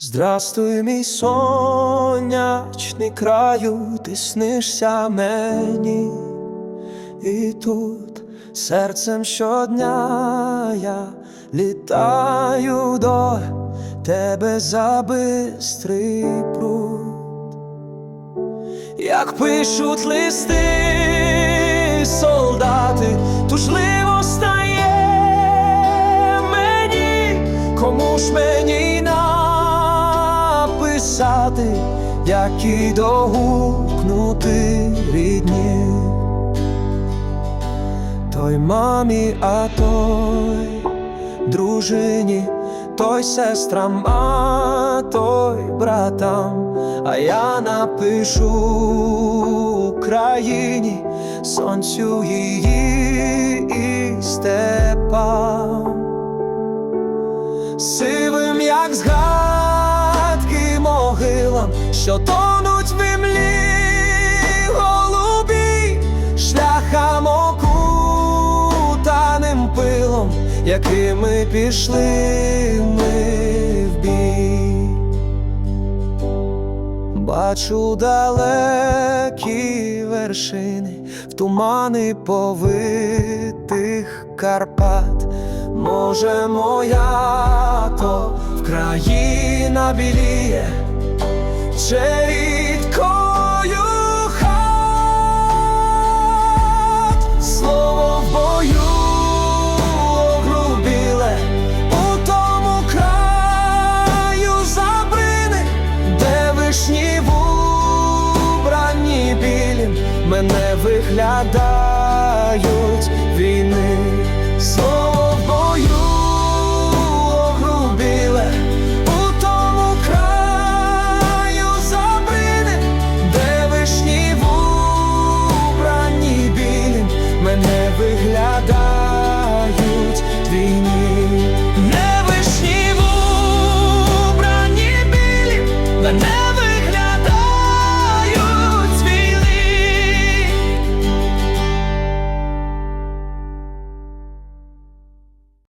Здрастуй, мій сонячний краю, ти снишся мені, і тут серцем щодня я літаю до тебе за бистрий пруд. Як пишуть листи солдати, тужливо стає мені, кому ж мені написати, які догукнути рідні, той мамі, а той дружині, той сестрам, а той братам, а я напишу Україні, сонцю її і степам, сивим, як могилам, що тонуть в імлі голубі, шляхам окутаним пилом, якими пішли ми в бій. Бачу далекі вершини, в тумани повитих Карпат. Може, моя то Вкраїна біліє, чи рідкою хат, слово в бою огрубіле, у тому краю забрини, де вишні вбрані білім мене виглядають